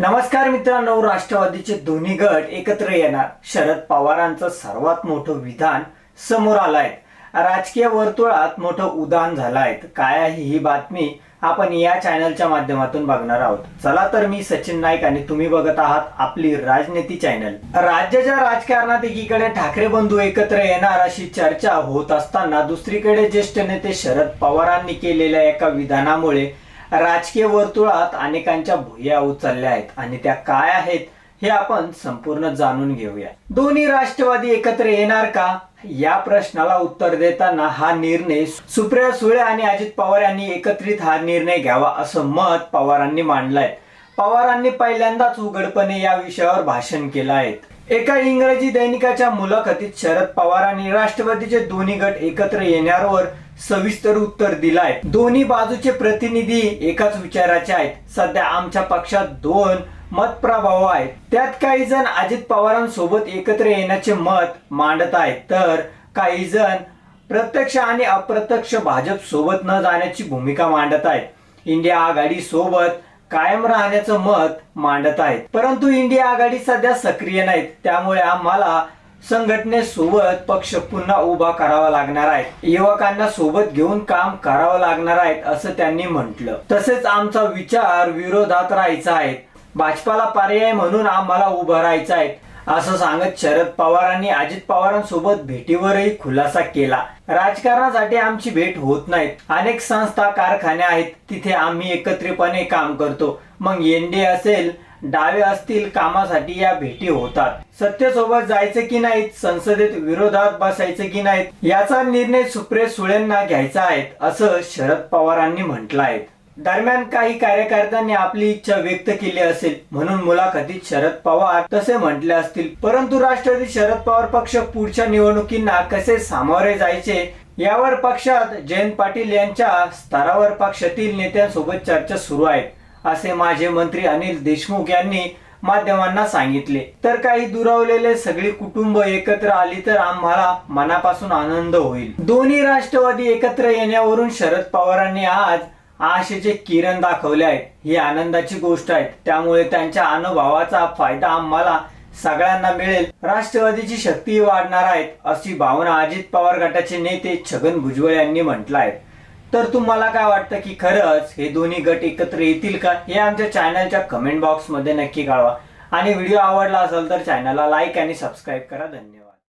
नमस्कार मित्रांनो राष्ट्रवादीचे दोन्ही गट एकत्र येणार. शरद पवारांचं सर्वात मोठं विधान समोर आलंय. राजकीय वर्तुळात मोठं उदाहरण झालंय. काय आहे ही बातमी आपण या चॅनलच्या माध्यमातून बघणार आहोत. चला तर मी सचिन नाईक आणि तुम्ही बघत आहात आपली राजनीती चॅनल. राज्याच्या राजकारणात एकीकडे ठाकरे बंधू एकत्र येणार अशी चर्चा होत असताना दुसरीकडे ज्येष्ठ नेते शरद पवारांनी केलेल्या एका विधानामुळे राजकीय वर्तुळात अनेकांच्या भुया उचलल्या आहेत आणि त्या काय आहेत हे आपण संपूर्ण जाणून घेऊया. दोन्ही राष्ट्रवादी एकत्र येणार का? या प्रश्नाला उत्तर देताना हा निर्णय सुप्रिया सुळे आणि अजित पवार यांनी एकत्रित हा निर्णय घ्यावा असं मत पवारांनी मांडलंय. पवारांनी पहिल्यांदाच उघडपणे या विषयावर भाषण केलं आहे. एका इंग्रजी दैनिकाच्या मुलाखतीत शरद पवार आणि राष्ट्रवादीचे दोन्ही गट एकत्र येण्यावर सविस्तर उत्तर दिलाय. दोन्ही बाजूचे प्रतिनिधी एकाच विचाराचे आहेत. सध्या आमच्या पक्षात दोन मतप्रभाव आहेत. त्यात काही जण अजित पवारांसोबत एकत्र येण्याचे मत मांडत आहेत. तर काही जण प्रत्यक्ष आणि अप्रत्यक्ष भाजप सोबत न जाण्याची भूमिका मांडत आहेत. इंडिया आघाडी सोबत कायम राहण्याचं मत मांडत आहेत. परंतु इंडिया आघाडी सध्या सक्रिय नाहीत. त्यामुळे आम्हाला संघटनेसोबत पक्ष पुन्हा उभा करावा लागणार आहे. युवकांना सोबत घेऊन काम करावं लागणार आहे असं त्यांनी म्हटलं. तसेच आमचा विचार विरोधात राहायचा आहे. भाजपाला पर्याय म्हणून आम्हाला उभं राहायचं आहे. असं सांगत शरद पवारांनी अजित पवारांसोबत भेटीवरही खुलासा केला. राजकारणासाठी आमची भेट होत नाहीत. अनेक संस्था कारखाने आहेत. तिथे आम्ही एकत्रितपणे काम करतो. मग एनडीए असेल डावे असतील कामासाठी या भेटी होतात. सत्तेसोबत जायचं की नाही संसदेत विरोधात बसायचं की नाहीत? याचा निर्णय सुप्रिया सुळेंना घ्यायचा आहे असं शरद पवारांनी म्हटलं आहे. दरम्यान काही कार्यकर्त्यांनी आपली इच्छा व्यक्त केली असेल. म्हणून मुलाखतीत शरद पवार तसे म्हटले असतील. परंतु राष्ट्रवादी शरद पवार पक्ष पुढच्या निवडणुकींना कसे सामोरे जायचे यावर पक्षात जयंत पाटील यांच्या स्तरावर पक्षातील नेत्यांसोबत चर्चा सुरू आहे असे माजी मंत्री अनिल देशमुख यांनी माध्यमांना सांगितले. तर काही दुरावलेले सगळी कुटुंब एकत्र आली तर आम्हाला मनापासून आनंद होईल. दोन्ही राष्ट्रवादी एकत्र येण्यावरून शरद पवारांनी आज आशेचे किरण दाखवले आहेत. ही आनंदाची गोष्ट आहे. त्यामुळे त्यांच्या अनुभवाचा फायदा आम्हाला सगळ्यांना मिळेल. राष्ट्रवादीची शक्ती वाढणार आहेत अशी भावना अजित पवार गटाचे नेते छगन भुजबळ यांनी म्हटलं आहे तर तुम्हाला काय वाटतं की खरंच हे दोन्ही गट एकत्र येतील का? हे आमच्या चॅनलच्या कमेंट बॉक्समध्ये नक्की कळवा. आणि व्हिडिओ आवडला असेल तर चॅनलला लाईक आणि सबस्क्राईब करा. धन्यवाद.